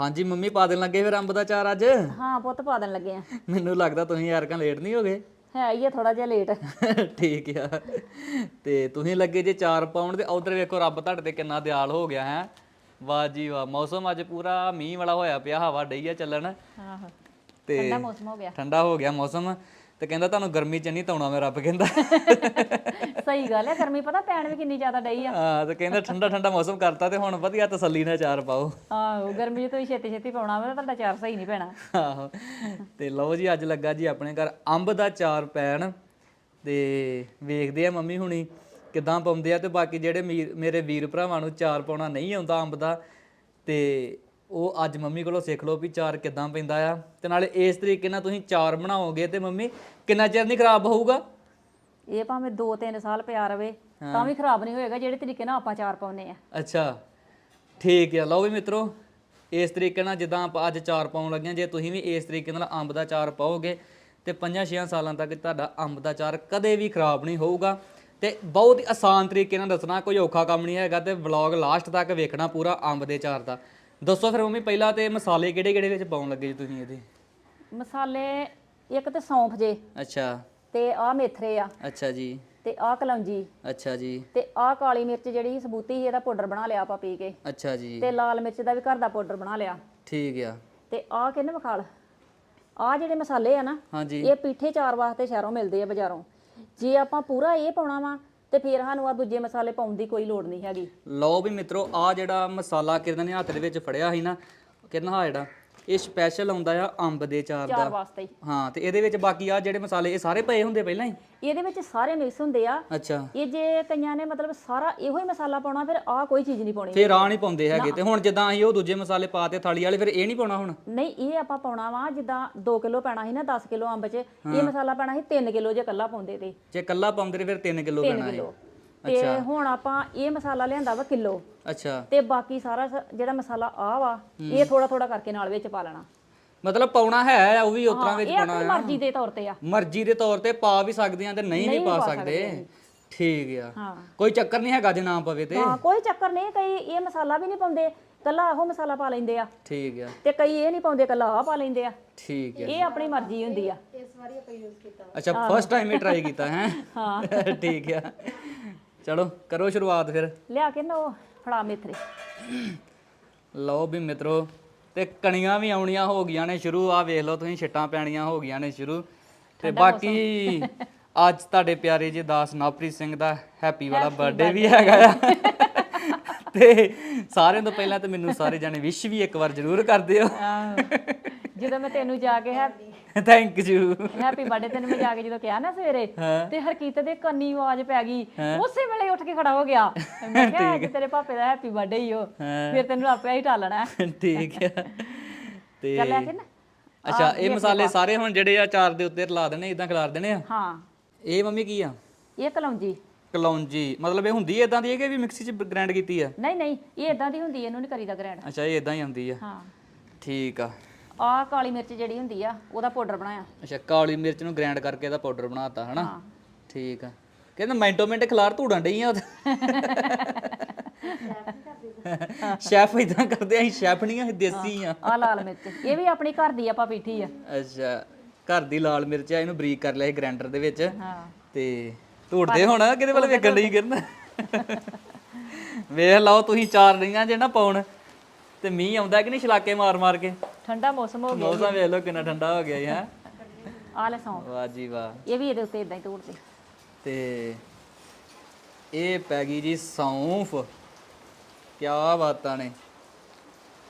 ਹਾਂਜੀ ਮੰਮੀ ਪਾ ਦੇਣ ਲੱਗੇ ਫਿਰ ਅੰਬ ਦਾ ਚਾਰ ਅੱਜ? ਹਾਂ ਪੁੱਤ ਪਾ ਦੇਣ ਲੱਗੇ ਆ। ਮੈਨੂੰ ਲੱਗਦਾ ਤੁਸੀਂ ਯਾਰ ਕਾ ਲੇਟ ਨਹੀਂ ਹੋ ਗਏ ਹੈ ਹੀ ਆ ਥੋੜਾ ਜਿਹਾ ਲੇਟ। ਠੀਕ ਆ। ਤੇ ਤੁਸੀਂ ਲੱਗੇ ਜੇ ਚਾਰ ਪਾਉਣ ਤੇ ਉਧਰ ਵੇਖੋ ਰੱਬ ਤੁਹਾਡੇ ਤੇ ਕਿੰਨਾ ਦਿਆਲ ਹੋ ਗਿਆ ਹੈ। ਵਾਹ ਜੀ ਵਾਹ ਮੌਸਮ ਅੱਜ ਪੂਰਾ ਮੀਂਹ ਵਾਲਾ ਹੋਇਆ ਪਿਆ ਹਵਾ ਡਈ ਆ ਚੱਲਣ। ਆਹੋ ਤੇ ਠੰਡਾ ਮੌਸਮ ਹੋ ਗਿਆ। ਠੰਡਾ ਹੋ ਗਿਆ ਮੌਸਮ। ਤੇ ਕਹਿੰਦਾ ਤੁਹਾਨੂੰ ਗਰਮੀ ਚ ਨਹੀਂ ਤਾਉਣਾ ਮੈਂ ਰੱਬ ਕਹਿੰਦਾ। ਸਹੀ ਗੱਲ ਹੈ ਗਰਮੀ ਪਤਾ ਪੈਣ ਵੀ ਕਿੰਨੀ ਜ਼ਿਆਦਾ ਡਈ ਆ। ਹਾਂ ਤੇ ਕਹਿੰਦਾ ਠੰਡਾ ਠੰਡਾ ਮੌਸਮ ਕਰਤਾ ਤੇ ਹੁਣ ਵਧੀਆ ਤਸੱਲੀ ਨਾਲ ਚਾਰ ਪਾਓ। ਆਹੋ ਗਰਮੀ 'ਚ ਤੁਸੀਂ ਛੇਤੀ ਛੇਤੀ ਪਾਉਣਾ ਵਾ ਤੁਹਾਡਾ ਚਾਰ ਸਹੀ ਨਹੀਂ ਪੈਣਾ। ਆਹੋ ਤੇ ਲਓ ਜੀ ਅੱਜ ਲੱਗਾ ਜੀ ਆਪਣੇ ਘਰ ਅੰਬ ਦਾ ਚਾਰ ਪੈਣ ਤੇ ਵੇਖਦੇ ਆ ਮੰਮੀ ਹੁਣੀ ਕਿਦਾਂ ਪਾਉਂਦੇ ਆ ਤੇ ਬਾਕੀ ਜਿਹੜੇ ਮੀਰ- ਮੇਰੇ ਵੀਰ ਭਰਾਵਾਂ ਨੂੰ ਚਾਰ ਪਾਉਣਾ ਨਹੀਂ ਆਉਂਦਾ ਅੰਬ ਦਾ ਤੇ ਉਹ ਅੱਜ ਮੰਮੀ ਕੋਲੋਂ ਸਿੱਖ ਲਓ ਵੀ ਚਾਰ ਕਿਦਾਂ ਪੈਂਦਾ ਆ। ਤੇ ਨਾਲੇ ਇਸ ਤਰੀਕੇ ਨਾਲ ਤੁਸੀਂ ਚਾਰ ਬਣਾਓਗੇ ਤੇ ਮੰਮੀ ਕਿੰਨਾ ਚਿਰ ਨਹੀਂ ਖਰਾਬ ਹੋਊਗਾ? ਇਹ ਭਾਵੇਂ 2-3 ਸਾਲ ਪਿਆ ਰਵੇ ਤਾਂ ਵੀ ਖਰਾਬ ਨਹੀਂ ਹੋਏਗਾ ਜਿਹੜੇ ਤਰੀਕੇ ਨਾਲ ਆਪਾਂ ਚਾਰ ਪਾਉਨੇ ਆ। ਅੱਛਾ ਠੀਕ ਹੈ ਲਓ ਵੀ ਮਿੱਤਰੋ ਇਸ ਤਰੀਕੇ ਨਾਲ ਜਿੱਦਾਂ ਆਪਾਂ ਅੱਜ ਚਾਰ ਪਾਉਣ ਲੱਗੇ ਹਾਂ ਜੇ ਤੁਸੀਂ ਵੀ ਇਸ ਤਰੀਕੇ ਨਾਲ ਅੰਬ ਦਾ ਚਾਰ ਪਾਓਗੇ ਤੇ 5-6 ਸਾਲਾਂ ਤੱਕ ਤੁਹਾਡਾ ਅੰਬ ਦਾ ਚਾਰ ਕਦੇ ਵੀ ਖਰਾਬ ਨਹੀਂ ਹੋਊਗਾ। ਤੇ ਬਹੁਤ ਹੀ ਆਸਾਨ ਤਰੀਕੇ ਨਾਲ ਦੱਸਣਾ ਕੋਈ ਔਖਾ ਕੰਮ ਨਹੀਂ ਹੈਗਾ ਤੇ ਵਲੌਗ ਲਾਸਟ ਤੱਕ ਵੇਖਣਾ ਪੂਰਾ ਅੰਬ ਦੇ ਚਾਰ ਦਾ। ਦੱਸੋ ਫਿਰ ਮੰਮੀ ਪਹਿਲਾਂ ਤੇ ਮਸਾਲੇ ਕਿਹੜੇ ਕਿਹੜੇ ਵਿੱਚ ਪਾਉਣ ਲੱਗੇ ਜੀ ਤੁਸੀਂ ਇਹਦੇ? ਮਸਾਲੇ ਇੱਕ ਤੇ ਸੌਂਫ ਜੇ। ਅੱਛਾ। ਤੇ ਆਹ ਮੇਥਰੇ ਆ। ਅੱਛਾ ਜੀ। ਤੇ ਆਹ ਕਲੌਂਜੀ। ਅੱਛਾ ਜੀ। ਤੇ ਆਹ ਕਾਲੀ ਮਿਰਚ ਜਿਹੜੀ ਸਬੂਤੀ ਸੀ ਇਹਦਾ ਪਾਊਡਰ ਬਣਾ ਲਿਆ ਆਪਾਂ ਪੀ ਕੇ। ਅੱਛਾ ਜੀ। ਤੇ ਲਾਲ ਮਿਰਚ ਦਾ ਵੀ ਘਰ ਦਾ ਪਾਊਡਰ ਬਣਾ ਲਿਆ। ਠੀਕ ਆ। ਤੇ ਆਹ ਕਿਹਨੇ ਮਖਾਲ ਆਹ ਜਿਹੜੇ ਮਸਾਲੇ ਆ ਨਾ ਹਾਂਜੀ। ਇਹ ਪੀਠੇ ਚਾਰ ਵਾਸਤੇ ਸ਼ਹਿਰੋਂ ਮਿਲਦੇ ਆ ਬਾਜ਼ਾਰੋਂ। ਜੇ ਆਪਾਂ ਪੂਰਾ ਇਹ ਪਾਉਣਾ ਵਾ ਤੇ ਫਿਰ ਸਾਨੂੰ ਆ ਦੂਜੇ ਮਸਾਲੇ ਪਾਉਣ ਦੀ ਕੋਈ ਲੋੜ ਨਹੀਂ ਹੈਗੀ। ਲਓ ਵੀ ਮਿੱਤਰੋ ਆ ਜਿਹੜਾ ਮਸਾਲਾ ਕਿਰਨ ਨੇ ਹੱਥ ਦੇ ਵਿੱਚ ਫੜਿਆ ਸੀ ਨਾ ਕਿਰਨ ਆ ਜਿਹੜਾ ਇਹ ਸਪੈਸ਼ਲ ਆਉਂਦਾ ਆ ਅੰਬ ਦੇ ਚਾਰ ਚਾਰ ਦਾ। ਵਾਸਤੇ। ਹੀ ਹਾਂ ਤੇ ਇਹਦੇ ਵਿੱਚ ਬਾਕੀ ਆ ਜਿਹੜੇ ਮਸਾਲੇ ਇਹ ਸਾਰੇ ਪਏ ਹੁੰਦੇ ਪਹਿਲਾਂ ਹੀ? ਇਹਦੇ ਵਿੱਚ ਸਾਰੇ ਮਿਕਸ ਹੁੰਦੇ ਆ। ਅੱਛਾ। ਇਹ ਜੇ ਕਈਆਂ ਨੇ ਮਤਲਬ ਸਾਰਾ ਇਹੋ ਹੀ ਮਸਾਲਾ ਪਾਉਣਾ ਫਿਰ ਆਹ ਕੋਈ ਚੀਜ਼ ਨਹੀਂ ਪਾਉਣੀ। ਫੇਰ ਆ ਨਹੀਂ ਪਾਉਂਦੇ ਹੈਗੇ। ਤੇ ਹੁਣ ਜਿੱਦਾਂ ਅਸੀਂ ਉਹ ਦੂਜੇ ਮਸਾਲੇ ਪਾਤੇ ਥਾਲੀ ਵਾਲੇ ਫਿਰ ਇਹ ਨਹੀਂ ਪਾਉਣਾ ਹੁਣ? ਨਹੀਂ ਇਹ ਆਪਾਂ ਪਾਉਣਾ ਵਾ ਜਿੱਦਾਂ 2 ਕਿਲੋ ਪੈਣਾ ਸੀ ਨਾ 10 ਕਿਲੋ ਅੰਬ 'ਚ ਇਹ ਮਸਾਲਾ ਪੈਣਾ ਸੀ 3 ਕਿਲੋ ਜੇ ਕੱਲਾ ਪਾਉਂਦੇ ਤੇ। ਜੇ ਕੱਲਾ ਪਾਉਂਦੇ ਤੇ ਫਿਰ 3 ਕਿਲੋ 3 ਪੈਣਾ ਹੈ ਤੇ ਹੁਣ ਆਪਾਂ ਇਹ ਮਸਾਲਾ ਲਿਆਂਦਾ ਵਾ ਕਿਲੋ। ਅੱਛਾ। ਤੇ ਬਾਕੀ ਸਾਰਾ ਸ- ਜਿਹੜਾ ਮਸਾਲਾ ਆ ਵਾ ਇਹ ਥੋੜਾ ਥੋੜਾ ਕਰਕੇ ਨਾਲ ਵਿੱਚ ਪਾ ਲੈਣਾ। ਮਤਲਬ ਪਾਉਣਾ ਹੈ ਉਹ ਵੀ ਉਸ ਤਰ੍ਹਾਂ ਵਿੱਚ ਇਹ ਆਪਣੀ ਮਰਜ਼ੀ ਦੇ ਤੌਰ ਤੇ ਆ। ਮਰਜ਼ੀ ਦੇ ਤੌਰ ਤੇ ਪਾ ਵੀ ਸਕਦੇ ਆ ਤੇ ਨਹੀਂ ਵੀ ਪਾ ਸਕਦੇ। ਠੀਕ ਆ। ਹਾਂ। ਕੋਈ ਚੱਕਰ ਨਹੀਂ ਹੈਗਾ ਜੇ ਨਾ ਪਵੇ ਤੇ। ਹਾਂ ਕੋਈ ਚੱਕਰ ਨਹੀਂ ਕਈ ਇਹ ਮਸਾਲਾ ਵੀ ਨਹੀਂ ਪਾਉਂਦੇ ਕੱਲਾ ਉਹ ਮਸਾਲਾ ਪਾ ਲੈਂਦੇ ਆ। ਠੀਕ ਆ। ਤੇ ਕਈ ਇਹ ਨਹੀਂ ਪਾਉਂਦੇ ਕੱਲਾ ਆ ਪਾ ਲੈਂਦੇ ਆ। ਠੀਕ ਆ। ਇਹ ਆਪਣੀ ਮਰਜ਼ੀ ਹੁੰਦੀ ਆ। ਅੱਛਾ ਫਸਟ ਟਾਈਮ ਇਹ ਟਰਾਈ ਕੀਤਾ ਹੈ। ਹਾਂ। ਠੀਕ ਆ। ਚਲੋ ਕਰੋ ਸ਼ੁਰੂਆਤ ਫਿਰ। ਲਿਆ ਕੇ ਨਾ ਉਹ ਫੜਾ ਮੇਥਰੇ ਲਓ ਵੀ ਮਿੱਤਰੋ ਤੇ ਕਣੀਆਂ ਵੀ ਆਉਣੀਆਂ ਹੋ ਗਈਆਂ ਨੇ ਸ਼ੁਰੂ। ਆ ਵੇਖ ਲਓ ਤੁਸੀਂ ਛਿੱਟਾਂ ਪੈਣੀਆਂ ਹੋ ਗਈਆਂ ਨੇ ਸ਼ੁਰੂ। ਤੇ ਬਾਕੀ ਅੱਜ ਤੁਹਾਡੇ ਪਿਆਰੇ ਜੀ ਦਾਸ ਨਵਪ੍ਰੀਤ ਸਿੰਘ ਦਾ ਹੈਪੀ ਵਾਲਾ ਬਰਥਡੇ ਵੀ ਹੈਗਾ ਆ। ਤੇ ਸਾਰਿਆਂ ਤੋਂ ਪਹਿਲਾਂ ਤੇ ਮੈਨੂੰ ਸਾਰੇ ਜਾਣੇ ਵਿਸ਼ ਵੀ ਇੱਕ ਵਾਰ ਜ਼ਰੂਰ ਕਰ ਦਿਓ। ਜਦੋਂ ਮੈਂ ਤੈਨੂੰ ਜਾ ਕੇ happy thank you happy birthday ਤੈਨੂੰ ਮੈਂ ਜਾ ਕੇ ਜਦੋਂ ਕਿਹਾ ਨਾ ਸਵੇਰੇ ਤੇ ਹਰਕੀਤ ਦੇ ਕੰਨੀ ਆਵਾਜ਼ ਪੈ ਗਈ। ਉਸੇ ਵੇਲੇ ਉੱਠ ਕੇ ਖੜਾ ਹੋ ਗਿਆ। ਮੈਂ ਕਿਹਾ ਅੱਜ ਤੇਰੇ ਪਾਪੇ ਦਾ ਹੈਪੀ ਬਰਥਡੇ ਹੀ ਹੋ। ਫਿਰ ਤੈਨੂੰ ਆਪੇ ਹੀ ਟਾਲਣਾ ਠੀਕ ਆ। ਤੇ ਚੱਲ ਲੈ ਕੇ ਨਾ। ਅੱਛਾ ਇਹ ਮਸਾਲੇ ਸਾਰੇ ਹੁਣ ਜਿਹੜੇ ਆ ਚਾਰ ਦੇ ਉੱਤੇ ਰਲਾ ਦੇਣੇ ਇਦਾਂ ਖਿਲਾਰ ਦੇਣੇ ਆ? ਹਾਂ। ਇਹ ਮੰਮੀ ਕੀ ਆ? ਇਹ ਕਲੌਂਜੀ। ਕਲੌਂਜੀ। ਮਤਲਬ ਇਹ ਹੁੰਦੀ ਇਦਾਂ ਦੀ ਹੈ ਕਿ ਵੀ ਮਿਕਸੀ 'ਚ ਗ੍ਰਾਈਂਡ ਕੀਤੀ ਆ? ਨਹੀਂ ਨਹੀਂ ਇਹ ਇਦਾਂ ਦੀ ਹੁੰਦੀ ਹੈ, ਇਹਨੂੰ ਨਹੀਂ ਕਰੀਦਾ ਗ੍ਰੈਂਡ। ਅੱਛਾ ਇਹ ਇਦਾਂ ਹੀ ਹੁੰਦੀ ਆ। ਹਾਂ। ਠੀਕ ਆ। ਆਹ ਕਾਲੀ ਮਿਰਚ ਜਿਹੜੀ ਹੁੰਦੀ ਆ ਉਹਦਾ ਪਾਊਡਰ ਬਣਾਇਆ। ਅੱਛਾ ਕਾਲੀ ਮਿਰਚ ਨੂੰ ਗ੍ਰਾਈਂਡ ਕਰਕੇ ਇਹਦਾ ਪਾਊਡਰ ਬਣਾਤਾ ਹਨਾ? ਠੀਕ ਆ। ਕਹਿੰਦਾ ਮਿੰਟੋ ਮਿੰਟ ਖਿਲਾਰ ਧੂੜਾਂ ਡਈ ਆ ਸ਼ੈਫ ਇਦਾਂ ਕਰਦੇ ਆ ਅਸੀਂ ਸ਼ੈਫ ਨਹੀਂ ਆ ਦੇਸੀ ਆ। ਆਹ ਲਾਲ ਮਿਰਚ। ਇਹ ਵੀ ਆਪਣੀ ਘਰ ਦੀ ਆਪਾਂ ਪੀਠੀ ਆ। ਅੱਛਾ ਘਰ ਦੀ ਲਾਲ ਮਿਰਚ ਆ ਇਹਨੂੰ ਬਰੀਕ ਕਰ ਲਿਆ ਸੀ ਗ੍ਰਾਈਂਡਰ ਦੇ ਵਿੱਚ। ਹਾਂ। ਤੇ ਧੂੜਦੇ ਹੁਣ ਕਿਹਦੇ ਵੱਲ ਵੇਖਣ ਲਈ ਕਿਰਨ ਵੇਖ ਲਓ ਤੁਸੀਂ ਚਾਰ ਰਹੀਆਂ ਜੇ ਨਾ ਪਾਉਣ। ਤੇ ਮੀਂਹ ਆਉਂਦਾ ਕਿ ਨਹੀਂ ਛਲਾਕੇ ਮਾਰ ਮਾਰ ਕੇ? ਠੰਡਾ ਮੌਸਮ ਹੋ ਗਿਆ ਮੌਸਮ ਵੇਖ ਲਓ ਕਿੰਨਾ ਠੰਡਾ ਹੋ ਗਿਆ ਹੈ? ਆਹ ਲੈ ਸੌਂਫ। ਵਾਹ ਜੀ ਵਾਹ। ਇਹ ਵੀ ਇਹਦੇ ਉੱਤੇ ਇਦਾਂ ਹੀ ਤੋੜਦੇ। ਤੇ ਇਹ ਪੈ ਗਈ ਜੀ ਸੌਂਫ। ਕਿਆ ਬਾਤਾਂ ਨੇ।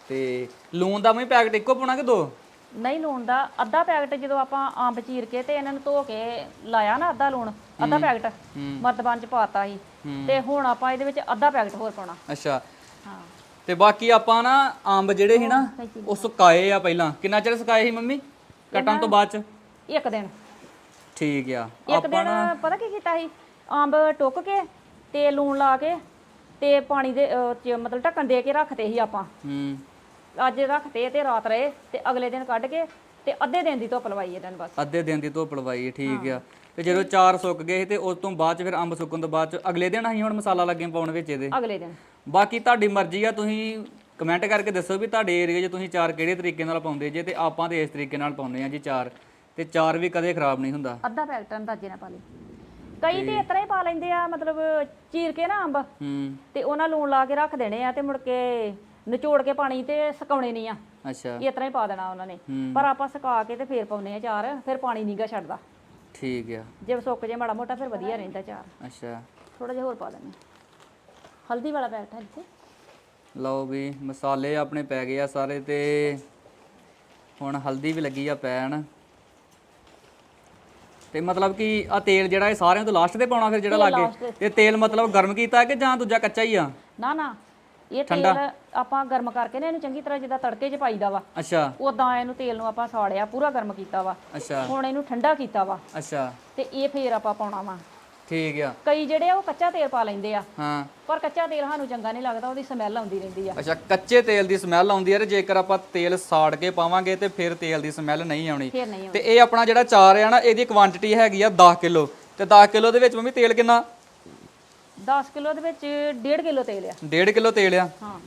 ਤੇ ਲੂਣ ਦਾ ਮੈਂ ਪੈਕਟ ਇੱਕੋ ਪਾਉਣਾ ਕਿ ਦੋ? ਨਹੀਂ ਲੂਣ ਦਾ ਅੱਧਾ ਪੈਕਟ ਜਦੋਂ ਆਪਾਂ ਅੰਬ ਚੀਰ ਕੇ ਤੇ ਇਹਨਾਂ ਨੂੰ ਧੋ ਕੇ ਲਾਇਆ ਨਾ ਅੱਧਾ ਲੂਣ ਅੱਧਾ ਪੈਕਟ ਮਰਤਬਾਨ ਚ ਪਾਤਾ ਸੀ। ਤੇ ਹੁਣ ਆਪਾਂ ਇਹਦੇ ਵਿੱਚ ਅੱਧਾ ਪੈਕਟ ਹੋਰ ਪਾਉਣਾ। ਅੱਛਾ। ਹਾਂ। ਤੇ ਬਾਕੀ ਆਪਾਂ ਨਾ ਅੰਬ ਜਿਹੜੇ ਸੀ ਨਾ ਉਹ ਸੁਕਾਏ ਆ ਪਹਿਲਾਂ। ਕਿੰਨਾ ਚਿਰ ਸੁਕਾਏ ਸੀ ਮੰਮੀ? ਕੱਟਣ ਤੋਂ ਬਾਅਦ ਚ? ਇੱਕ ਦਿਨ। ਠੀਕ ਆ। ਇੱਕ ਦਿਨ ਪਤਾ ਕੀ ਕੀਤਾ ਸੀ? ਅੰਬ ਟੁੱਕ ਕੇ ਤੇ ਲੂਣ ਲਾ ਕੇ ਤੇ ਪਾਣੀ ਦੇ ਅਹ, ਚ ਮਤਲਬ ਢੱਕਣ ਦੇ ਕੇ ਰੱਖਤੇ ਸੀ ਆਪਾਂ। ਹੂੰ। ਅੱਜ ਰੱਖਤੇ ਤੇ ਰਾਤ ਰਹੇ ਤੇ ਅਗਲੇ ਦਿਨ ਕੱਢ ਕੇ ਤੇ ਅੱਧੇ ਦਿਨ ਦੀ ਧੁੱਪ ਲਵਾਈ ਇਹਨਾਂ ਨੂੰ ਬਸ। ਅੱਧੇ ਦਿਨ ਦੀ ਧੁੱਪ ਲਵਾਈ ਠੀਕ ਆ। ਤੇ ਜਦੋਂ ਚਾਰ ਸੁੱਕ ਗਏ ਤੇ ਉਸ ਤੋਂ ਬਾਅਦ ਚ ਫਿਰ ਅੰਬ ਸੁੱਕਣ ਤੋਂ ਬਾਅਦ ਚ ਅਗਲੇ ਦਿਨ ਅਸੀਂ ਹੁਣ ਮਸਾਲਾ ਲੱਗੇ ਪਾਉਣ ਵਿੱਚ ਇਹਦੇ। ਅਗਲੇ ਦਿਨ। ਬਾਕੀ ਤੁਹਾਡੀ ਮਰਜ਼ੀ ਆ ਤੁਸੀਂ ਕਮੈਂਟ ਕਰਕੇ ਦੱਸੋ ਵੀ ਤੁਹਾਡੇ ਏਰੀਆ 'ਚ ਤੁਸੀਂ ਚਾਰ ਕਿਹੜੇ ਤਰੀਕੇ ਨਾਲ ਪਾਉਂਦੇ ਜੇ ਤੇ ਆਪਾਂ ਤੇ ਇਸ ਤਰੀਕੇ ਨਾਲ ਪਾਉਂਦੇ ਆ ਜੀ ਚਾਰ। ਤੇ ਚਾਰ ਵੀ ਕਦੇ ਖਰਾਬ ਨਹੀਂ ਹੁੰਦਾ। ਅੱਧਾ ਪੈਕਟ ਅੰਦਾਜ਼ੇ ਨਾਲ ਪਾ ਲਈ ਕਈ ਤੇ ਹੀ ਪਾ ਲੈਂਦੇ ਆ ਮਤਲਬ ਚੀਰ ਕੇ ਨਾ ਅੰਬ। ਹੂੰ। ਤੇ ਉਹਨਾਂ ਲੂਣ ਲਾ ਕੇ ਰੱਖ ਦੇਣੇ ਆ ਤੇ ਮੁੜ ਕੇ ਨਿਚੋੜ ਕੇ ਪਾਣੀ ਤੇ ਸੁਕਾਉਣੇ ਨਹੀਂ ਆ। ਅੱਛਾ। ਇਸ ਤਰ੍ਹਾਂ ਹੀ ਪਾ ਦੇਣਾ ਉਹਨਾਂ ਨੇ। ਪਰ ਆਪਾਂ ਸੁਕਾ ਕੇ ਤੇ ਫੇਰ ਪਾਉਨੇ ਆ ਚਾਰ ਫਿਰ ਪਾਣੀ ਨੀਗਾ ਛੱਡਦਾ। ਠੀਕ ਆ। ਜੇ ਸੁੱਕ ਜੇ ਮਾੜਾ ਮੋਟਾ ਫਿਰ ਵਧੀਆ ਰਹਿੰਦਾ ਚਾਰ। ਅੱਛਾ। ਥੋੜਾ ਜਿਹਾ ਹੋਰ ਪਾ ਦਿੰਦੇ। ਹਲਦੀ ਵਾਲਾ ਹੈ ਇੱਥੇ। ਲਓ ਵੀ ਮਸਾਲੇ ਆਪਣੇ ਪੈ ਗਏ ਆ ਸਾਰੇ ਤੇ ਹੁਣ ਹਲਦੀ ਵੀ ਲੱਗੀ ਆ ਪੈਣ। ਤੇ ਮਤਲਬ ਕਿ ਆ ਤੇਲ ਜਿਹੜਾ ਇਹ ਸਾਰਿਆਂ ਤੋਂ ਲਾਸਟ ਤੇ ਪਾਉਣਾ ਫਿਰ ਜਿਹੜਾ last ਲੱਗੇ? ਤੇ ਤੇਲ ਮਤਲਬ ਗਰਮ ਕੀਤਾ ਕਿ ਜਾਂ ਦੂਜਾ ਕੱਚਾ ਹੀ ਆ? ਨਾ ਨਾ। ਇਹ ਤੇਲ ਆਪਾਂ ਗਰਮ ਕਰਕੇ ਨਾ ਇਹਨੂੰ ਚੰਗੀ ਤਰ੍ਹਾਂ ਜਿੱਦਾਂ ਤੜਕੇ 'ਚ ਪਾਈਦਾ ਵਾ। ਅੱਛਾ। ਉਦਾਂ ਇਹਨੂੰ ਤੇਲ ਨੂੰ ਆਪਾਂ ਸਾੜਿਆ ਪੂਰਾ ਗਰਮ ਕੀਤਾ ਵਾ। ਅੱਛਾ। ਹੁਣ ਇਹਨੂੰ ਠੰਡਾ ਕੀਤਾ ਵਾ। ਅੱਛਾ। ਤੇ ਇਹ ਫੇਰ ਆਪਾਂ ਪਾਉਣਾ ਵਾ। ਠੀਕ ਆ। ਕਈ ਜਿਹੜੇ ਆ ਉਹ ਕੱਚਾ ਤੇਲ ਪਾ ਲੈਂਦੇ ਆ। ਹਾਂ। ਪਰ ਕੱਚਾ ਤੇਲ ਸਾਨੂੰ ਚੰਗਾ ਨਹੀਂ ਲੱਗਦਾ ਉਹਦੀ ਸਮੈਲ ਆਉਂਦੀ ਰਹਿੰਦੀ ਆ। ਅੱਛਾ ਕੱਚੇ ਤੇਲ ਦੀ ਸਮੈਲ ਆਉਂਦੀ ਹੈ ਤੇ ਜੇਕਰ ਆਪਾਂ ਤੇਲ ਸਾੜ ਕੇ ਪਾਵਾਂਗੇ ਤੇ ਫਿਰ ਤੇਲ ਦੀ ਸਮੈਲ ਨਹੀਂ ਆਉਣੀ। ਫੇਰ ਨਹੀਂ ਤੇ ਇਹ ਆਪਣਾ ਜਿਹੜਾ ਚਾਰ ਆ ਨਾ ਇਹਦੀ ਕੁਆਂਟੀਟੀ ਹੈਗੀ ਆ 10 ਕਿਲੋ। ਤੇ 10 ਕਿਲੋ ਦੇ ਵਿੱਚ ਮੰਮੀ ਤੇਲ ਕਿੰਨਾ? 10 ਕਿਲੋ ਦੇ ਵਿੱਚ 1.5 ਕਿਲੋ ਤੇਲ ਆ। 1.5 ਕਿਲੋ ਤੇਲ ਆ? ਹਾਂ।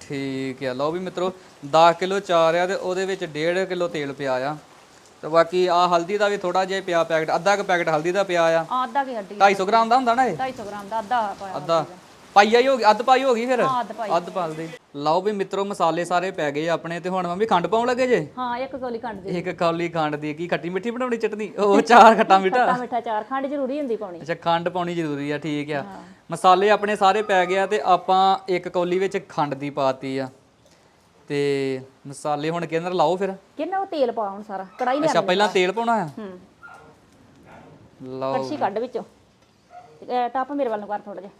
ਠੀਕ ਆ। ਲਓ ਵੀ ਮਿੱਤਰੋ 10 ਕਿਲੋ ਚਾਰ ਆ ਤੇ ਉਹਦੇ ਵਿੱਚ 1.5 ਕਿਲੋ ਤੇਲ ਪਿਆ ਆ। ਤੇ ਬਾਕੀ ਆ ਹਲਦੀ ਦਾ ਵੀ ਥੋੜਾ ਜਿਹਾ ਪਿਆ ਪੈਕਟ ਅੱਧਾ ਕੁ ਪੈਕਟ ਹਲਦੀ ਦਾ ਪਿਆ ਆ। ਆ ਅੱਧਾ ਕੀ ਹੱਡੀ 250 ਗ੍ਰਾਮ ਦਾ ਹੁੰਦਾ ਨਾ ਇਹ? 250 ਗ੍ਰਾਮ ਦਾ ਅੱਧਾ ਪਾਇਆ ਅੱਧਾ। ਪਾਈਆ ਹੀ ਹੋ ਗਈ ਅੱਧ ਪਾਈ ਹੋ ਗਈ ਫਿਰ? ਹਾਂ ਅੱਧ ਪਾਈ ਅੱਧ ਦੇ। ਲਓ ਵੀ ਮਿੱਤਰੋ ਮਸਾਲੇ ਸਾਰੇ ਪੈ ਗਏ ਆਪਣੇ ਤੇ ਹੁਣ ਮੰਮੀ ਖੰਡ ਪਾਉਣ ਲੱਗੇ ਜੇ? ਹਾਂ ਇੱਕ ਗੋਲੀ ਖੰਡ ਦੀ। ਇੱਕ ਕੌਲੀ ਖੰਡ ਦੀ ਕੀ ਖੱਟੀ ਮਿੱਠੀ ਬਣਾਉਣੀ ਚਟਨੀ? ਉਹ ਚਾਰ ਖੱਟਾ ਮਿੱਠਾ ਖੱਟਾ ਮਿੱਠਾ? ਚਾਰ ਖੰਡ ਜ਼ਰੂਰੀ ਹੁੰਦੀ ਪਾਉਣੀ। ਅੱਛਾ ਖੰਡ ਪਾਉਣੀ ਜ਼ਰੂਰੀ ਆ ਠੀਕ ਆ। ਮਸਾਲੇ ਆਪਣੇ ਸਾਰੇ ਪੈ ਗਏ ਆ ਤੇ ਆਪਾਂ ਇੱਕ ਕੌਲੀ ਵਿੱਚ ਖੰਡ ਦੀ ਪਾਤੀ ਆ। ਤੇ ਮਸਾਲੇ ਹੁਣ ਕਿੰਨਰ ਲਾਓ ਫਿਰ? ਕਿੰਨਾ ਉਹ ਤੇਲ ਪਾ ਹੁਣ ਸਾਰਾ ਕੜਾਈ ਲਿਆ ਅੱਛਾ ਪਹਿਲਾਂ ਤੇਲ ਪਾਉਣਾ ਆ? ਹੂੰ। ਲਓ ਕੜਛੀ ਕੱਢ ਵਿੱਚੋਂ। ਆਪ ਮੇਰੇ ਵੱਲ ਨੂੰ ਕਰ ਥੋੜਾ ਜਿਹਾ।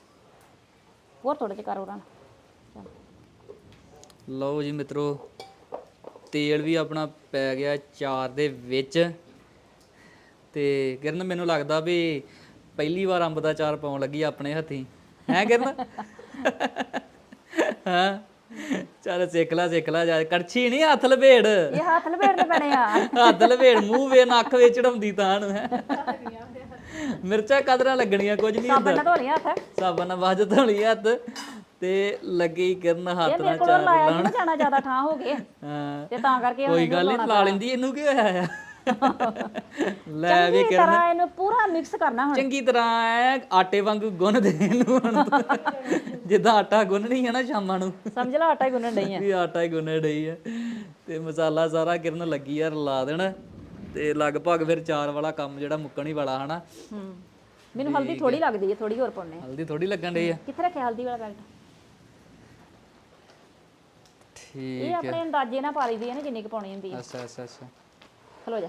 ਹੋਰ ਥੋੜਾ ਜਿਹਾ ਕਰ ਉਹਨਾਂ। ਲਓ ਜੀ ਮਿੱਤਰੋ ਤੇਲ ਵੀ ਆਪਣਾ ਪੈ ਗਿਆ ਚਾਰ ਦੇ ਵਿੱਚ। ਤੇ ਕਿਰਨ ਮੈਨੂੰ ਲੱਗਦਾ ਵੀ ਪਹਿਲੀ ਵਾਰ ਅੰਬ ਦਾ ਚਾਰ ਪਾਉਣ ਲੱਗੀ ਆਪਣੇ ਹੱਥੀ। ਹੈ ਕਿਰਨ? ਹਾਂ? ਚੱਲ ਸਿੱਖ ਲੈ ਸਿੱਖ ਲੈ ਜਾ ਕੜਛੀ ਨਹੀਂ ਹੱਥ ਲਪੇੜ। ਇਹ ਹੱਥ ਲਪੇੜਨੇ ਪੈਣੇ ਆ। ਹੱਥ ਲਪੇੜ ਮੂੰਹ ਵੇ ਨੱਕ ਵੇ ਚੜਾਉਂਦੀ ਤਾਂ ਨੂੰ। ਹੈ ਮਿਰਚਾਂ ਕਦਰਾਂ ਲੱਗਣੀਆਂ ਕੁਝ ਨਹੀਂ ਸਾਬਣ ਨਾਲ ਧੋ ਲਿਆ ਹੱਥ। ਸਾਬਣ ਨਾਲ ਬਾਜ ਧੋਲੀ ਹੱਥ ਤੇ ਲੱਗੀ ਕਿਰਨ ਹੱਥ ਨਾਲ ਕੋਲ ਚਾਰ ਲਾਇਆ ਨਹੀਂ ਜਾਣਾ ਜ਼ਿਆਦਾ ਠਾਂ ਹੋ ਗਏ ਹਾਂ। ਤੇ ਤਾਂ ਕਰਕੇ ਹੁਣ ਕੋਈ ਗੱਲ ਨਹੀਂ ਲਾ ਲੈਂਦੀ ਇਹਨੂੰ ਕੀ ਹੋਇਆ ਆ? ਲੈ ਵੀ ਚੰਗੀ ਤਰ੍ਹਾਂ ਇਹਨੂੰ ਪੂਰਾ ਮਿਕਸ ਕਰਨਾ ਹੁਣ। ਚੰਗੀ ਤਰ੍ਹਾਂ ਐ ਆਟੇ ਵਾਂਗੂ ਗੁੰਨ ਦੇ ਇਹਨੂੰ ਹੁਣ। ਤੂੰ। ਜਿੱਦਾਂ ਆਟਾ ਗੁੰਨਣੀ ਹੈ ਨਾ ਸ਼ਾਮਾਂ ਨੂੰ। ਸਮਝ ਲਾ ਆਟਾ ਹੀ ਗੁੰਨਣ ਡਈ ਆ। ਵੀ ਆਟਾ ਹੀ ਗੁੰਨ ਰਹੀ ਹੈ ਤੇ ਮਸਾਲਾ ਸਾਰਾ ਕਿਰਨ ਲੱਗੀ ਆ ਲਾ ਦੇਣ। ਤੇ ਲਗਭਗ ਫਿਰ ਚਾਰ ਵਾਲਾ ਕੰਮ ਜਿਹੜਾ ਮੁੱਕਣ ਹੀ ਵਾਲਾ ਹਨਾ? ਹੂੰ। ਮੈਨੂੰ ਹਲਦੀ ਥੋੜੀ ਲੱਗਦੀ ਹੈ ਥੋੜੀ ਹੋਰ ਪਾਉਣੇ ਹਲਦੀ ਥੋੜੀ ਲੱਗਣ ਡਈ ਆ। ਕਿੱਥੇ ਰੱਖਿਆ ਹਲਦੀ ਵਾਲਾ ਪੈਕਟ ਠੀਕ ਇਹ ਆਪਣੇ ਅੰਦਾਜ਼ੇ ਨਾਲ ਪਾ ਲਈਦੀ ਹੈ ਨਾ ਜਿੰਨੀ ਕੁ ਪਾਉਣੀ ਹੁੰਦੀ ਹੈ। ਅੱਛਾ ਅੱਛਾ ਅੱਛਾ। ਖਲੋ ਜਾ।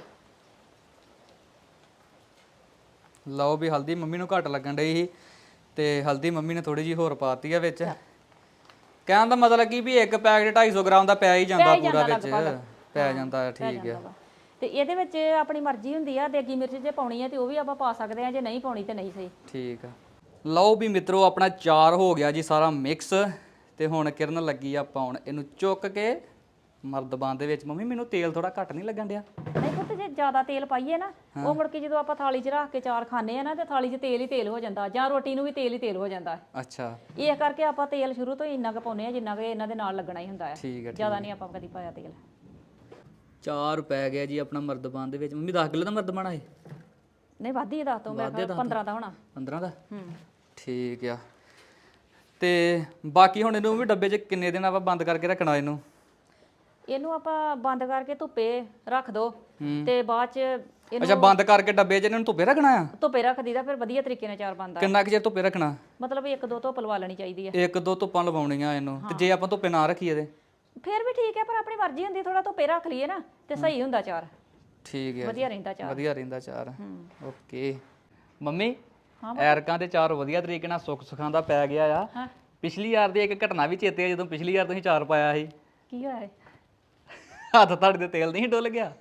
ਲਓ ਵੀ ਹਲਦੀ ਮੰਮੀ ਨੂੰ ਘੱਟ ਲੱਗਣ ਡਈ ਸੀ ਤੇ ਹਲਦੀ ਮੰਮੀ ਨੇ ਥੋੜੀ ਜੀ ਹੋਰ ਪਾਤੀ ਆ ਵਿੱਚ। ਕਹਿਣ ਦਾ ਮਤਲਬ ਕੀ ਵੀ ਇੱਕ ਪੈਕਟ 250 ਗ੍ਰਾਮ ਦਾ ਪੈ ਹੀ ਜਾਂਦਾ ਪੂਰਾ ਵਿੱਚ। ਪੈ ਜਾਂਦਾ ਠੀਕ ਹੈ। ਤੇ ਇਹਦੇ ਵਿੱਚ ਆਪਣੀ ਮਰਜ਼ੀ ਹੁੰਦੀ ਆ ਦੇਗੀ ਮਿਰਚ ਜੇ ਪਾਉਣੀ ਹੈ ਤੇ ਉਹ ਵੀ ਆਪਾਂ ਪਾ ਸਕਦੇ ਆ ਜੇ ਨਹੀਂ ਪਾਉਣੀ ਤੇ ਨਹੀਂ ਸਹੀ। ਠੀਕ ਆ। ਲਓ ਵੀ ਮਿੱਤਰੋ ਆਪਣਾ ਚਾਰ ਹੋ ਗਿਆ ਜੀ ਸਾਰਾ ਮਿਕਸ ਤੇ ਹੁਣ ਕਿਰਨ ਲੱਗੀ ਆ ਪਾਉਣ ਇਹਨੂੰ ਚੁੱਕ ਕੇ ਮਰਦਬਾਨ ਦੇ ਵਿੱਚ। ਮੰਮੀ ਮੈਨੂੰ ਤੇਲ ਥੋੜਾ ਘੱਟ ਨਹੀਂ ਲੱਗਣ ਡਿਆ। ਨਹੀਂ ਪੁੱਤ ਜੇ ਜ਼ਿਆਦਾ ਤੇਲ ਪਾਈਏ ਨਾ ਉਹ ਮੁੜ ਕੇ ਜਦੋਂ ਆਪਾਂ ਥਾਲੀ 'ਚ ਰੱਖ ਕੇ ਚਾਰ ਖਾਣੇ ਆ ਨਾ ਤੇ ਥਾਲੀ 'ਚ ਤੇਲ ਹੀ ਤੇਲ ਹੋ ਜਾਂਦਾ ਜਾਂ ਰੋਟੀ ਨੂੰ ਵੀ ਤੇਲ ਹੀ ਤੇਲ ਹੋ ਜਾਂਦਾ। ਅੱਛਾ। ਇਹ ਕਰਕੇ ਆਪਾਂ ਤੇਲ ਸ਼ੁਰੂ ਤੋਂ ਹੀ ਇੰਨਾ ਕੁ ਪਾਉਨੇ ਆ ਜਿੰਨਾ ਕੁ ਇਹਨਾਂ ਦੇ ਨਾਲ ਲੱਗਣਾ ਹੀ ਹੁੰਦਾ ਹੈ। ਠੀਕ ਹੈ ਜ਼ਿਆਦਾ ਨਹੀਂ ਆਪਾਂ ਕਦੀ ਪਾਇਆ ਤੇਲ। ਚਾਰ ਪੈ ਗਿਆ ਜੀ ਆਪਣਾ ਮਰਦਬਾਨ ਦੇ ਵਿੱਚ। ਮੰਮੀ 10 ਕਿਲੋ ਦਾ ਮਰਦਬਾਨ ਆ ਇਹ? ਨਹੀਂ ਵਾਧੀ ਹੀ ਦੱਸ ਦੋ ਮੈਂ 15 ਦਾ ਹੋਣਾ। 15 ਦਾ? ਹੂੰ। ਠੀਕ ਆ। ਤੇ ਬਾਕੀ ਹੁਣ ਇਹਨੂੰ ਵੀ ਡੱਬੇ 'ਚ ਕਿੰਨੇ ਦਿਨ ਆਪਾਂ ਬੰਦ ਕਰਕੇ ਰੱਖਣਾ ਇਹਨੂੰ? ਇਹਨੂੰ ਆਪਾਂ ਬੰਦ ਕਰਕੇ ਧੁੱਪੇ ਰੱਖ ਦੋ। ਤੇ ਬਾਅਦ 'ਚ ਇਹਨੂੰ ਅੱਛਾ ਬੰਦ ਕਰਕੇ ਡੱਬੇ 'ਚ ਇਹਨਾਂ ਧੁੱਪੇ ਰੱਖਣਾ ਆ? ਧੁੱਪੇ ਰੱਖ ਦੀਦਾ ਫਿਰ ਵਧੀਆ ਤਰੀਕੇ ਨਾਲ ਚਾਰ ਬਣਦਾ ਕਿੰਨਾ ਕੁ ਚਿਰ ਧੁੱਪੇ ਰੱਖਣਾ? ਮਤਲਬ ਇੱਕ ਦੋ ਧੁੱਪ ਲਵਾ ਲੈਣੀ ਚਾਹੀਦੀ ਹੈ ਇੱਕ ਦੋ ਧੁੱਪਾਂ ਲਵਾਉਣੀਆਂ ਇਹਨੂੰ। ਤੇ ਜੇ ਆਪਾਂ ਧੁੱਪੇ ਨਾ ਰੱਖੀਏ ਤੇ? ਫਿਰ ਵੀ ਠੀਕ ਹੈ ਪਰ ਆਪਣੀ ਮਰਜ਼ੀ ਹੁੰਦੀ ਥੋੜਾ ਧੁੱਪੇ ਰੱਖ ਲਈਏ ਨਾ ਤੇ ਸਹੀ ਹੁੰਦਾ ਚਾਰ। ਠੀਕ ਹੈ ਵਧੀਆ ਰਹਿੰਦਾ ਚਾਰ। ਵਧੀਆ ਰਹਿੰਦਾ ਚਾਰ। ਓਕੇ। ਮੰਮੀ ਐਰਕਾਂ ਦੇ ਚਾਰ ਵਧੀਆ ਤਰੀਕੇ ਨਾਲ ਸੁੱਕ ਸੁਖਾਂਦਾ ਪੈ ਗਿਆ ਆ। ਹਾਂ। ਪਿਛਲੀ ਵਾਰ ਦੀ ਇੱਕ ਘਟਨਾ ਵੀ ਚੇਤੇ ਆ ਜਦੋਂ ਪਿਛਲੀ ਵਾਰ ਤੁਸੀਂ ਚਾਰ ਪਾਇਆ ਸੀ। ਕੀ ਹੋਇਆ? ਹੱਥ ਤੁਹਾਡੇ ਦੇ ਤੇਲ ਨਹੀਂ ਡੁੱਲ ਗਿਆ?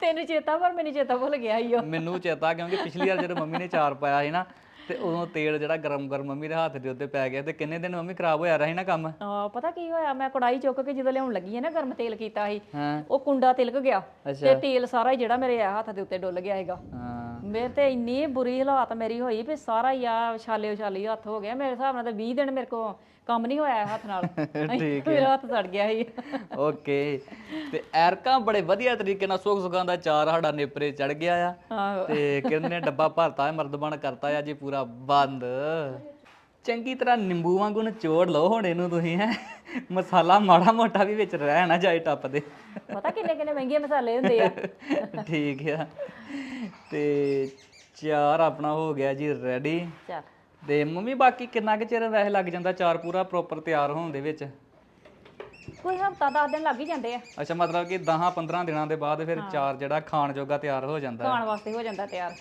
ਤੈਨੂੰ ਚੇਤਾ ਪਰ ਮੈਨੂੰ ਚੇਤਾ ਭੁੱਲ ਗਿਆ ਈ ਓ। ਮੈਨੂੰ ਚੇਤਾ ਕਿਉਂਕਿ ਪਿਛਲੀ ਵਾਰ ਜਦੋਂ ਮੰਮੀ ਨੇ ਚਾਰ ਪਾਇਆ ਸੀ ਨਾ ਤੇ ਉਦੋਂ ਤੇਲ ਜਿਹੜਾ ਗਰਮ ਗਰਮ ਮੰਮੀ ਦੇ ਹੱਥ ਦੇ ਉੱਤੇ ਪੈ ਗਿਆ ਤੇ ਕਿੰਨੇ ਦਿਨ ਮੰਮੀ ਖਰਾਬ ਹੋਇਆ ਰਹੀ ਨਾ ਕੰਮ? ਆ ਪਤਾ ਕੀ ਹੋਇਆ? ਮੈਂ ਕੜਾਈ ਚੁੱਕ ਕੇ ਜਦੋਂ ਲਿਆਉਣ ਲੱਗੀ ਹੈ ਨਾ ਗਰਮ ਤੇਲ ਕੀਤਾ ਸੀ ਹਾਂ। ਉਹ ਕੁੰਡਾ ਤਿਲਕ ਗਿਆ ਤੇ ਤੇਲ ਸਾਰਾ ਹੀ ਜਿਹੜਾ ਮੇਰੇ ਹੱਥ ਦੇ ਉੱਤੇ ਡੁੱਲ ਗਿਆ ਹੈਗਾ। ਹਾਂ। ਮੇਰੇ ਤੇ ਇੰਨੀ ਬੁਰੀ ਹਾਲਾਤ ਮੇਰੀ ਹੋਈ ਵੀ ਸਾਰਾ ਹੀ ਆ ਛਾਲੇ ਉਛਾਲੀ ਹੱਥ ਹੋ ਗਿਆ। ਮੇਰੇ ਹਿਸਾਬ ਨਾਲ ਤਾਂ 20 ਦਿਨ ਮੇਰੇ ਕੋ ਕੰਮ ਨਹੀਂ ਹੋਇਆ ਹੱਥ ਨਾਲ। ਠੀਕ ਮੇਰਾ ਹੱਥ ਸੜ ਗਿਆ ਸੀ। ਓਕੇ। ਤੇ ਐਰਕਾਂ ਬੜੇ ਵਧੀਆ ਤਰੀਕੇ ਨਾਲ ਸੁੱਖ ਸੁਖਾਂ ਦਾ ਚਾਰ ਸਾਡਾ ਨੇਪਰੇ ਚੜ ਗਿਆ ਆ। ਤੇ ਕਿਰਨ ਨੇ ਡੱਬਾ ਭਰਤਾ ਹੈ ਮਰਦਬਾਨ ਕਰਤਾ ਆ ਜੀ ਪੂਰਾ ਬੰਦ। ਚੰਗੀ ਤਰ੍ਹਾਂ ਨਿੰਬੂ ਵਾਂਗੂ ਨਿਚੋੜ ਲਓ ਹੁਣ ਇਹਨੂੰ ਤੁਸੀਂ ਹੈ। ਮਸਾਲਾ ਮਾੜਾ ਮੋਟਾ ਵੀ ਵਿੱਚ ਰਹਿ ਨਾ ਜਾਏ ਟੱਪ ਦੇ। ਪਤਾ ਕਿੰਨੇ ਕਿੰਨੇ ਮਹਿੰਗੇ ਮਸਾਲੇ ਹੁੰਦੇ ਆ। ਠੀਕ ਆ। ਤੇ ਚਾਰ ਆਪਣਾ ਹੋ ਗਿਆ ਜੀ ਰੈਡੀ ਚੱਲ। ਤੇ ਮੰਮੀ ਬਾਕੀ ਕਿੰਨਾ ਕੁ ਚਿਰ ਵੈਸੇ ਲੱਗ ਜਾਂਦਾ ਚਾਰ ਪੂਰਾ ਪ੍ਰੋਪਰ ਤਿਆਰ ਹੋਣ ਦੇ ਵਿੱਚ? ਕੋਈ ਹਫਤਾ 10 ਦਿਨ ਲੱਗ ਹੀ ਜਾਂਦੇ ਆ। ਅੱਛਾ ਮਤਲਬ ਕਿ 10 15 ਦਿਨਾਂ ਦੇ ਬਾਅਦ ਫਿਰ ਚਾਰ ਜਿਹੜਾ ਖਾਣ ਜੋਗਾ ਤਿਆਰ ਹੋ ਜਾਂਦਾ। ਖਾਣ ਵਾਸਤੇ ਹੋ ਜਾਂਦਾ ਤਿਆਰ।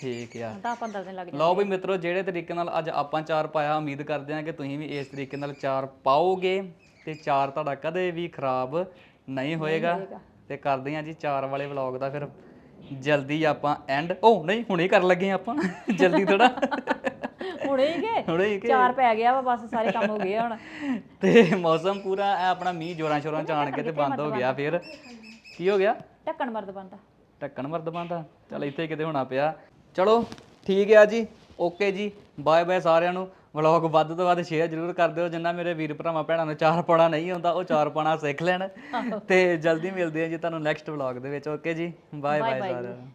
ਠੀਕ ਆ। 10 15 ਦਿਨ ਲੱਗ ਜਾਂਦੇ ਲਓ ਵੀ ਮਿੱਤਰੋ ਜਿਹੜੇ ਤਰੀਕੇ ਨਾਲ ਅੱਜ ਆਪਾਂ ਚਾਰ ਪਾਇਆ ਉਮੀਦ ਕਰਦੇ ਹਾਂ ਕਿ ਤੁਸੀਂ ਵੀ ਇਸ ਤਰੀਕੇ ਨਾਲ ਚਾਰ ਪਾਓਗੇ ਤੇ ਚਾਰ ਤੁਹਾਡਾ ਕਦੇ ਵੀ ਖਰਾਬ ਨਹੀਂ ਹੋਏਗਾ। ਤੇ ਕਰਦੇ ਹਾਂ ਜੀ ਚਾਰ ਵਾਲੇ ਵਲੌਗ ਦਾ ਫਿਰ ਜਲਦੀ ਆਪਾਂ ਐਂਡ ਉਹ ਨਹੀਂ ਹੁਣੇ ਕਰਨ ਲੱਗੇ ਆਪਾਂ। ਜਲਦੀ ਥੋੜਾ ਹੁਣੇ ਹੀ ਗਏ? ਹੁਣੇ ਹੀ ਕਿ ਚਾਰ ਪੈ ਗਿਆ ਵਾ ਬਸ ਸਾਰੇ ਕੰਮ ਹੋ ਗਏ ਆ ਹੁਣ। ਤੇ ਮੌਸਮ ਪੂਰਾ ਐ ਆਪਣਾ ਮੀਂਹ ਜੋਰਾਂ ਸ਼ੋਰਾਂ ਚ ਆਣ ਕੇ ਤੇ ਬੰਦ ਹੋ ਗਿਆ ਫਿਰ। ਕੀ ਹੋ ਗਿਆ? ਢੱਕਣ ਮਰਦ ਬੰਦਾ ਢੱਕਣ ਮਰਦ ਬੰਦਾ ਚਲ ਇੱਥੇ ਕਿਤੇ ਹੋਣਾ ਪਿਆ। ਚਲੋ ਠੀਕ ਆ ਜੀ। ਓਕੇ ਜੀ। ਬਾਏ ਬਾਏ ਸਾਰਿਆਂ ਨੂੰ। ਵਲੌਗ ਵੱਧ ਤੋਂ ਵੱਧ ਸ਼ੇਅਰ ਜ਼ਰੂਰ ਕਰ ਦਿਓ। ਜਿੰਨਾ ਮੇਰੇ ਵੀਰ ਭਰਾਵਾਂ ਭੈਣਾਂ ਨੂੰ ਚਾਰ ਪਾਣਾ ਨਹੀਂ ਆਉਂਦਾ ਉਹ ਚਾਰ ਪਾਣਾ ਸਿੱਖ ਲੈਣ। ਤੇ ਜਲਦੀ ਮਿਲਦੇ ਆ ਜੀ ਤੁਹਾਨੂੰ ਨੈਕਸਟ ਵਲੌਗ ਦੇ ਵਿੱਚ। ਓਕੇ ਜੀ। ਬਾਏ ਬਾਏ ਸਾਰਿਆਂ ਨੂੰ।